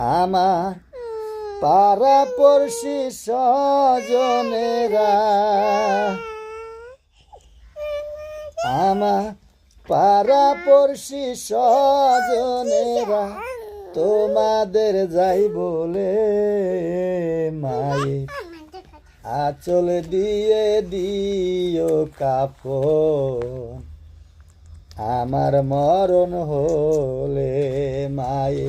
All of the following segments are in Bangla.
আমার পাড়া পড়শি স্বজনেরা। আমার পাড়া পড়শি স্বজনেরা, তোমাদের যাই বলে মায়ে। আচল দিয়ে দিও কাপড় আমার মরণ হলে মায়ে।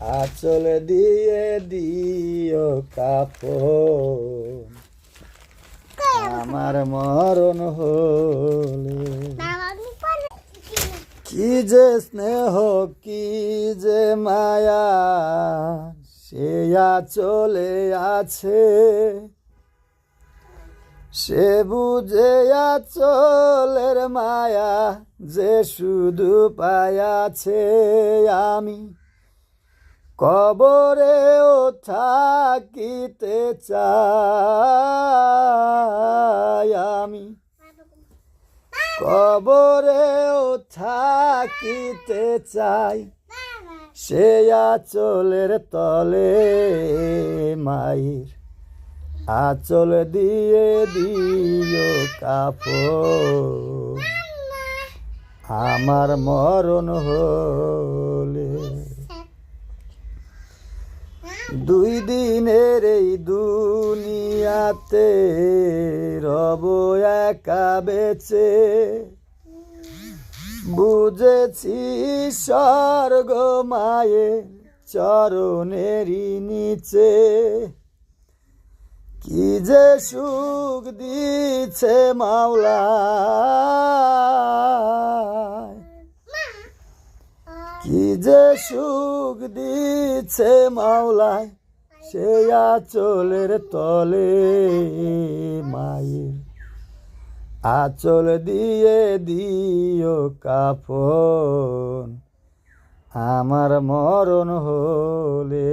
আচল দিয়ে দিও কাপড়। আমার মরণ হলে কি যে স্নেহ, কি যে মায়া, সে চলে আছে। সে বুঝে চলের মায়া যে শুধু পায়াছে আমি। কবরেও থাকিতে চাই আমি। কবরেও থাকিতে চাই। সে আচলের তলে মায়ের আচল দিয়ে দিও কাপড়। আমার মরণ হলে দুই দিনের এই দুনিয়াতে রব একা বেচে। বুঝেছি স্বর্গ মায়ের চরণেরই নিচে। কি যে সুখ দিছে মাওলা। কি যে সুখ দিছে মাওলায় সে আচলের তলে মায়ের। আচল দিয়ে দিও কাফন আমার মরণ হলে।